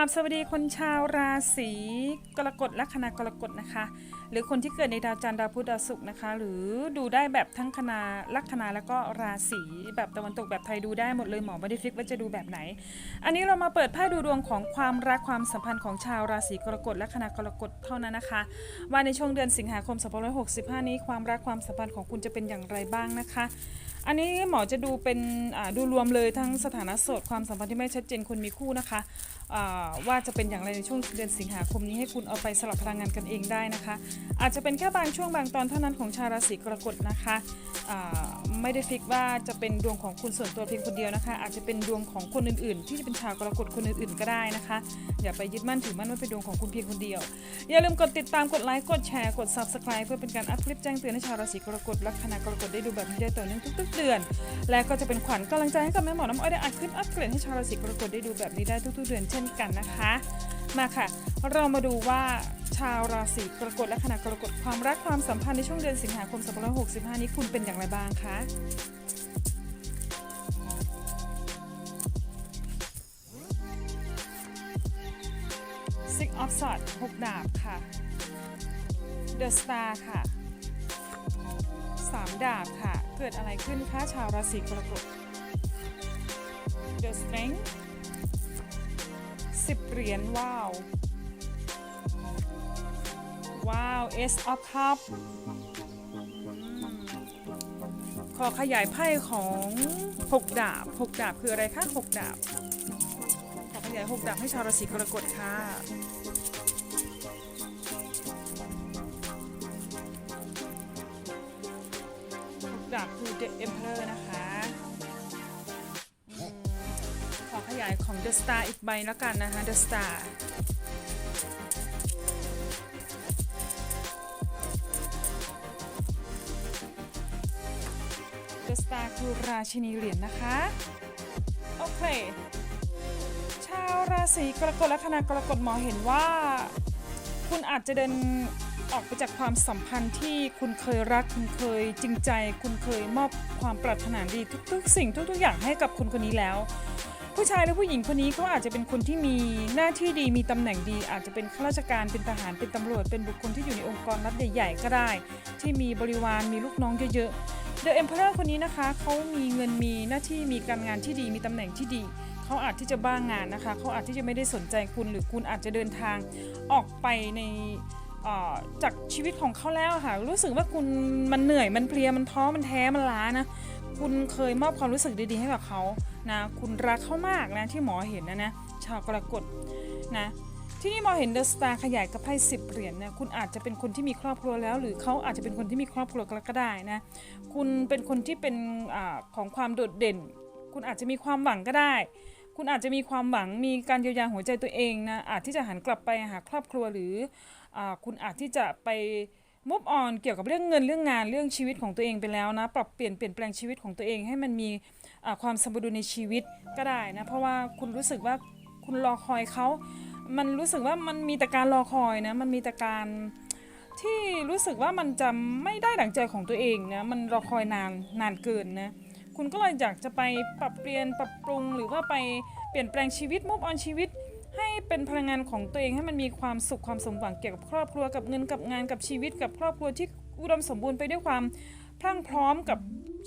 ราบสวัสดีคนชาวราศีกรกฎและคณะกรกฎนะคะ หรือคนที่เกิดในดาวจันทร์ดาวพุธดาวศุกร์นะคะ หรือดูได้แบบทั้งคณะลัคนาแล้วก็ราศีแบบตะวันตกแบบไทยดูได้หมดเลยหมอไม่ได้ฟิกว่าจะดูแบบไหน อันนี้เรามาเปิดไพ่ดูดวงของความรักความสัมพันธ์ของชาวราศีกรกฎและคณะกรกฎเท่านั้นนะคะว่าในช่วงเดือนสิงหาคม2565 นี้ความรักความสัมพันธ์ของคุณจะเป็นอย่างไรบ้างนะคะอันนี้หมอจะดูเป็นดูรวมเลยทั้งสถานะโสดความสัมพันธ์ที่ไม่ชัดเจนคนมีคู่นะคะว่าจะเป็นอย่างไรในช่วงเดือนสิงหาคมนี้ให้คุณเอาไปสลับพลังงานกันเองได้นะคะอาจจะเป็นแค่บางช่วงบางตอนเท่านั้นของชาวราศีกรกฎนะคะไม่ได้ฟิกว่าจะเป็นดวงของคุณส่วนตัวเพียงคนเดียวนะคะ อาจจะเป็นดวงของคนอื่นๆ ที่จะเป็นชาวกรกฎคนอื่นๆก็ได้นะคะ อย่าไปยึดมั่นถือมั่นว่าเป็นดวงของคุณเพียงคนเดียว อย่าลืมกดติดตามกดไลค์กดแชร์กด subscribe เพื่อเป็นการอัพคลิปแจ้งเตือนให้ชาวราศีกรกฎและคณะกรกฎได้ดูแบบนี้ได้ต่อเนื่องทุกๆเดือน และก็จะเป็นขวัญกำลังใจให้กับแม่หมอน้ำอ้อยได้อัดคลิปอัปเกรดให้ชาวราศีกรกฎได้ดูแบบนี้ได้ทุกๆเดือนเช่นกันนะคะ มาค่ะ เรามาดูว่าชาวราศีกรกฎและคณะกรกฎความรักความสัมพันธ์ในช่วงเดือนสิงหาคม 2565 นี้คุณเป็นอย่างไรบ้างคะ Six of Swords หกดาบค่ะ The Star ค่ะสามดาบค่ะ เกิดอะไรขึ้นคะชาวราศีกรกฎ The Strength สิบเหรียญว้าว ว้าว Ace of Cup ขอขยายไพ่ของหกดาบหกดาบคืออะไรคะหกดาบ ขอขยายหกดาบให้ชาวราศีกรกฎค่ะดาบคือ The Emperor นะคะ ยายของ The Star อีกใบแล้วกันนะคะ The Star The Star คือราชินีเหรียญนะคะ โอเค ชาวราศีกรกฎและคณะกรกฎหมอเห็นว่า คุณอาจจะเดินออกไปจากความสัมพันธ์ที่คุณเคยรัก คุณเคยจริงใจ คุณเคยมอบความปรารถนาดีทุกๆ สิ่งทุกๆอย่างให้กับคุณคนนี้แล้ว ผู้ชายหรือผู้หญิงคนนี้เขาอาจจะเป็นคนที่มีหน้าที่ดีมีตำแหน่งดี อาจจะเป็นข้าราชการเป็นทหารเป็นตำรวจ เป็นบุคคลที่อยู่ในองค์กรรัฐใหญ่ๆก็ได้ ที่มีบริวารมีลูกน้องเยอะๆ The Emperor คนนี้นะคะเขามีเงินมีหน้าที่มีการงานที่ดีมีตำแหน่งที่ดีเขาอาจที่จะบ้างงานนะคะเขาอาจที่จะไม่ได้สนใจคุณหรือคุณอาจจะเดินทางออกไปในจากชีวิตของเขาแล้วค่ะ รู้สึกว่าคุณมันเหนื่อยมันเพลียมันท้อมันแท้มันล้านะ คุณเคยมอบความรู้สึกดีๆให้กับเขา นะคุณรักเขามากนะที่หมอเห็นนะนะชาวกรกฎนะที่นี่หมอเห็นเดอะสตาร์ขยายกับไพ่สิบเหรียญเนี่ยคุณอาจจะเป็นคนที่มีครอบครัวแล้ว หรือเขาอาจจะเป็นคนที่มีครอบครัวก็ได้นะคุณเป็นคนที่เป็นอของความโดดเด่น คุณอาจจะมีความหวังก็ได้ คุณอาจจะมีความหวังมีการเยียวยาหัวใจตัวเองนะอาจที่จะหันกลับไปหาครอบครัวหรืออคุณอาจที่จะไป มุฟออนเกี่ยวกับเรื่องเงินเรื่องงานเรื่องชีวิตของตัวเองไปแล้วนะ ปรับเปลี่ยนเปลี่ยนแปลงชีวิตของตัวเองให้มันมีความสมดุลในชีวิตก็ได้นะ เพราะว่าคุณรู้สึกว่าคุณรอคอยเขา มันรู้สึกว่ามันมีแต่การรอคอยนะ มันมีแต่การที่รู้สึกว่ามันจะไม่ได้ดั่งใจของตัวเองนะ มันรอคอยนานนานเกินนะ คุณก็เลยอยากจะไปปรับเปลี่ยนปรับปรุงหรือว่าไปเปลี่ยนแปลงชีวิตมุฟออนชีวิต เป็นพลังงานของตัวเองให้มันมีความสุขความสมหวังเกี่ยวกับครอบครัวกับเงินกับงานกับชีวิตกับครอบครัวที่อุดมสมบูรณ์ไปด้วยความพรั่งพร้อมกับ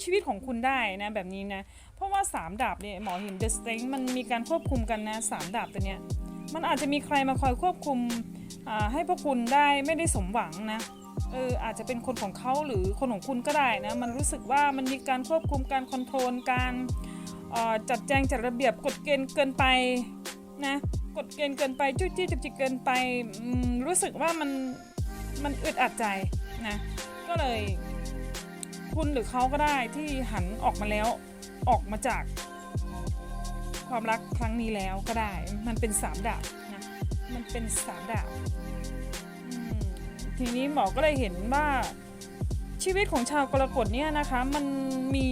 ชีวิตของคุณได้นะแบบนี้นะ เพราะว่าสามดาบเนี่ยหมอเห็นเดอะสเต g มันมีการควบคุมกันนะสามดาบตัวเนี้ยมันอาจจะมีใครมาคอยควบคุมอ่าให้พวกคุณได้ไม่ได้สมหวังนะเอออาจจะเป็นคนของเขาหรือคนของคุณก็ได้นะมันรู้สึกว่ามันมีการควบคุมการคอนโทรลการออจัดแจงจัดระเบียบกฎเกณฑ์เกินไปนะ กฎเกณฑ์เกินไปจุ้ยจี้จุกจิกเกินไปรู้สึกว่ามันมันอึดอัดใจนะก็เลย คุณหรือเขาก็ได้ที่หันออกมาแล้วออกมาจาก ความรักครั้งนี้แล้วก็ได้ มันเป็นสามดาบนะมันเป็นสามดาบทีนี้หมอก็เลยเห็นว่าชีวิตของชาวกรกฎเนี่ยนะคะ มันมี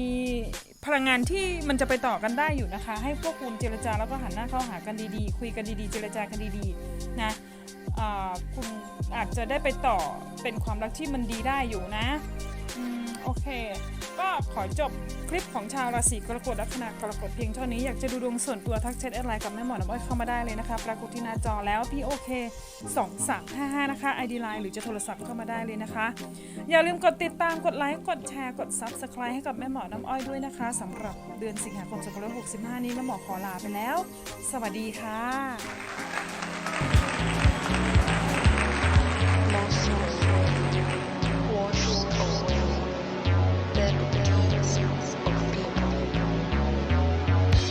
พลังงานที่มันจะไปต่อกันได้อยู่นะคะ ให้พวกคุณเจรจาแล้วก็หันหน้าเข้าหากันดีๆ คุยกันดีๆ เจรจากันดีๆนะคุณอาจจะได้ไปต่อเป็นความรักที่มันดีได้อยู่นะ โอเค ก็ขอจบคลิปของชาวราศีกรกฎลัคนากรกฎเพียงเท่านี้ อยากจะดูดวงส่วนตัวทักแชทแอดไลน์กับแม่หมอน้ำอ้อยเข้ามาได้เลยนะคะ ปรากฏที่หน้าจอแล้วพี่โอเค2355 นะคะ ID Line หรือจะโทรศัพท์เข้ามาได้เลยนะคะ อย่าลืมกดติดตามกดไลค์กดแชร์กด Subscribe ให้กับแม่หมอน้ำอ้อยด้วยนะคะสำหรับเดือนสิงหาคม2565 นี้แม่หมอขอลาไปแล้ว สวัสดีค่ะ